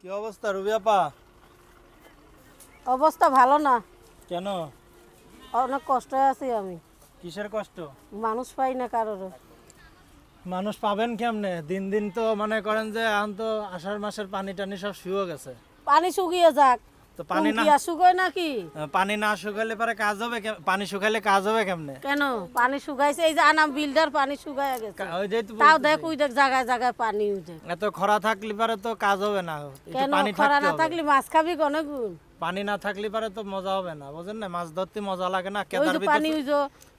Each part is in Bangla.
কি অবস্থা রুবি আপা? অবস্থা ভালো না। কেন? অনেক কষ্ট আছি আমি। কিসের কষ্ট? মানুষ পাই না কারোর মানুষ পাবেন কেমনে? দিন দিন তো মনে করেন যে এখন তো আষাঢ় মাসের পানি টানি সব শুয়ে গেছে। পানি শুকিয়ে যাক। তো পানি না শুকায় নাকি? পানি না শুকালে পরে কাজ হবে পানি শুকালে কাজ হবে কেমনে? কেন? পানি শুকাইছে এই যে আনাম বিল্ডার পানি শুকায় গেছে। ওই যে তাও দেখ ওই দেখ জায়গায় জায়গায় পানি উঠে এত খরা থাকলে পরে তো কাজ হবে না। কেন পানি খরা না থাকলে মাছ খাবি কোনে গুণ? পানি না থাকলে পরে তো মজা হবে না বুঝেন না? মাছ ধরতে মজা লাগে না কেদার পানি ওই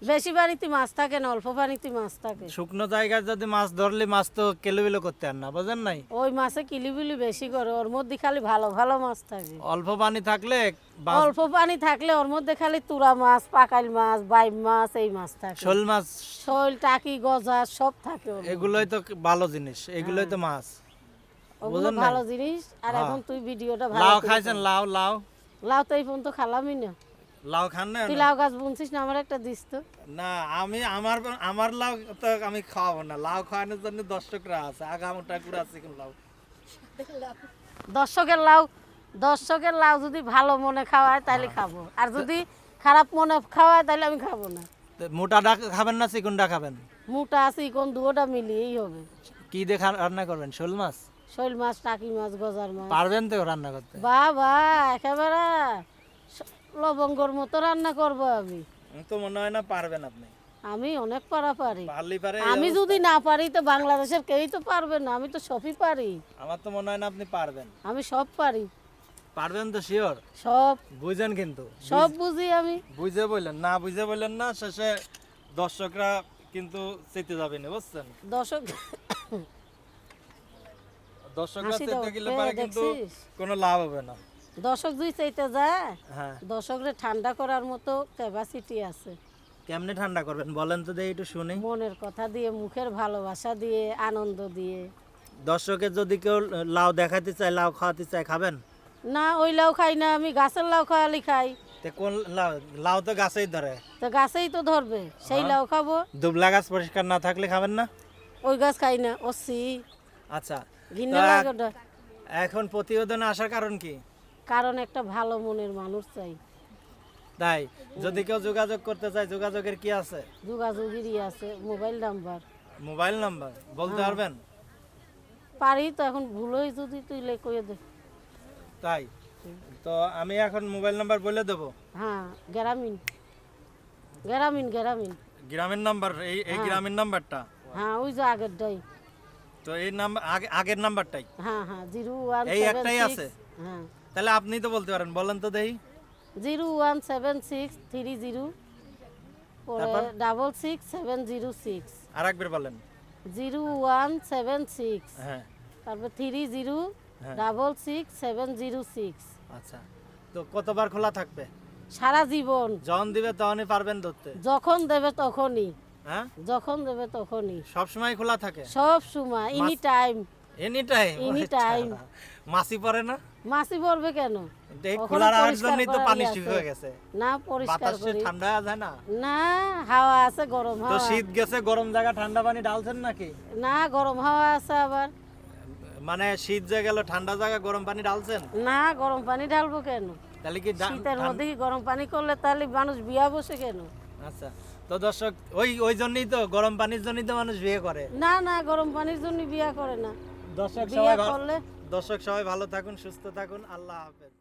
বেশি পানিতে মাছ থাকে না অল্প পানিতে মাছ থাকে। শুকনো জায়গায় যদি মাছ ধরলে মাছ তো কেলোবিলো করতে আর না বুঝেন নাই? ওই মাছে কিলিবিলি বেশি করে ওর মধ্যে খালি ভালো ভালো মাছ থাকে। অল্প পানি থাকলে অল্প পানি থাকলে ওর মধ্যে খালি তুরা মাছ পাকাইল মাছ বাইম মাছ এই মাছ থাকে। শোল মাছ শোল টাকি গজা সব থাকে এগুলোই তো ভালো জিনিস এগুলোই তো মাছ। ওগুলো ভালো জিনিস আর এখন তুই ভিডিওটা ভালো লাউ খাইছেন? লাউ লাউ? লাউ তো এই পর্যন্ত খালামই না। লাউ খান না? তুই লাউ গাছ বুনছিস না আমার একটা দিস তো। না আমি আমার আমার লাউ তো আমি খাওয়াবো না। লাউ খাওয়ানোর জন্য দর্শকরা আছে আগামটা করে আছে কোন লাউ। দর্শকের লাউ দর্শকের লাউ যদি ভালো মনে খাওয়ায় তাহলে খাব। আর যদি খারাপ মনে খাওয়ায় তাহলে আমি খাব না। মোটাটা খাবেন না চিকুনটা খাবেন? মোটা আছে কোন দুটোটা মিলিয়েই হবে। কি দিয়ে রান্না করবেন? শোল মাছ? শৈল মাছ টাকি মাছ গজার মাছ। পারবেন তো রান্না করতে? বা বা একেবারে লবঙ্গর মতো রান্না করব আমি। তো মনে হয় না পারবেন আপনি। আমি অনেক পারা পারি। আমি যদি না পারি তো বাংলাদেশের কেউই তো পারবে না আমি তো সবই পারি। আমার তো মনে হয় না আপনি পারবেন। আমি সব পারি। পারবেন তো শিওর সব। বুঝেন কিন্তু। সব বুঝি আমি। বুঝে বললেন না বুঝে বললেন না শেষে দর্শকরা কিন্তু চেতে যাবে না বুঝছেন? দর্শক দর্শকরা হাসি গেলে পারে কিন্তু কোনো লাভ হবে না। দর্শক দুই চাইতে যায়। হ্যাঁ। দর্শকরে ঠান্ডা করার মতো ক্যাপাসিটি আছে। কেমনে ঠান্ডা করবেন বলেন তো দেখি একটু শুনি। মনের কথা দিয়ে মুখের ভালোবাসা দিয়ে আনন্দ দিয়ে। দর্শকের যদি কেউ লাউ দেখাতে চায় লাউ খাওয়াতে চায় খাবেন? না ওই লাউ খাই না আমি গাছের লাউ খাওয়ালি খাই। তে কোন লাউ? লাউ তো গাছেই ধরে। তো গাছেই তো ধরবে। সেই লাউ খাব। দুবলা গাছ পরিষ্কার না থাকলে খাবেন না? ওই গাছ খাই না ওসি। আচ্ছা লাগে ওটা। এখন প্রতিবেদনে আসার কারণ কি? কারণ একটা ভালো মনের মানুষ চাই। তাই যদি কেউ যোগাযোগ করতে চায় যোগাযোগের কি আছে? যোগাযোগেরই আছে মোবাইল নাম্বার। মোবাইল নাম্বার বলতে পারবেন? পারি তো এখন ভুল হয়ে যদি তুই লে কয়ে দে। তাই তো আমি এখন মোবাইল নাম্বার বলে দেবো? হ্যাঁ গ্রামীণ। গ্রামীণ গ্রামীণ। গ্রামের নাম্বার এই এই গ্রামের নাম্বারটা? হ্যাঁ ওই যে আগেরটাই। তো এই নাম্বার আগে আগের নাম্বারটাই। হ্যাঁ হ্যাঁ জিরো ওয়ান এই একটাই আছে? হ্যাঁ। তাহলে আপনি তো বলতে পারেন বলেন তো দেখি। Zero one seven six three zero তারপর? Double six seven zero six. আর একবার বলেন। Zero one seven six. হ্যাঁ। তারপর থ্রি জিরো হ্যাঁ। Double six seven zero six. আচ্ছা। তো কতবার খোলা থাকবে? সারা জীবন। যখন দিবে তখনই পারবেন ধরতে? যখন দেবে তখনই। হ্যাঁ? যখন দেবে তখনই। সব সময় খোলা থাকে? সব সময় any time any time Any time. মাসি পড়ে না? মাছি পড়বে কেন? এই খোলা রাখার জন্যই তো পানি গেছে। না পরিষ্কার করি। ঠান্ডা যায় না? না হাওয়া আছে গরম তো শীত গেছে গরম জায়গা ঠান্ডা পানি ঢালছেন নাকি? না গরম হাওয়া আছে আবার। মানে শীত যে গেল ঠান্ডা জায়গা গরম পানি ঢালছেন? না গরম পানি ঢালবো কেন? তাহলে কি শীতের মধ্যে কি গরম পানি করলে তাহলে মানুষ বিয়া বসে কেন? আচ্ছা। তো দর্শক ওই ওই জন্যই তো গরম পানির জন্যই তো মানুষ বিয়ে করে। না না গরম পানির জন্য বিয়া করে না। দর্শক সবাই দর্শক সবাই ভালো থাকুন সুস্থ থাকুন আল্লাহ হাফেজ।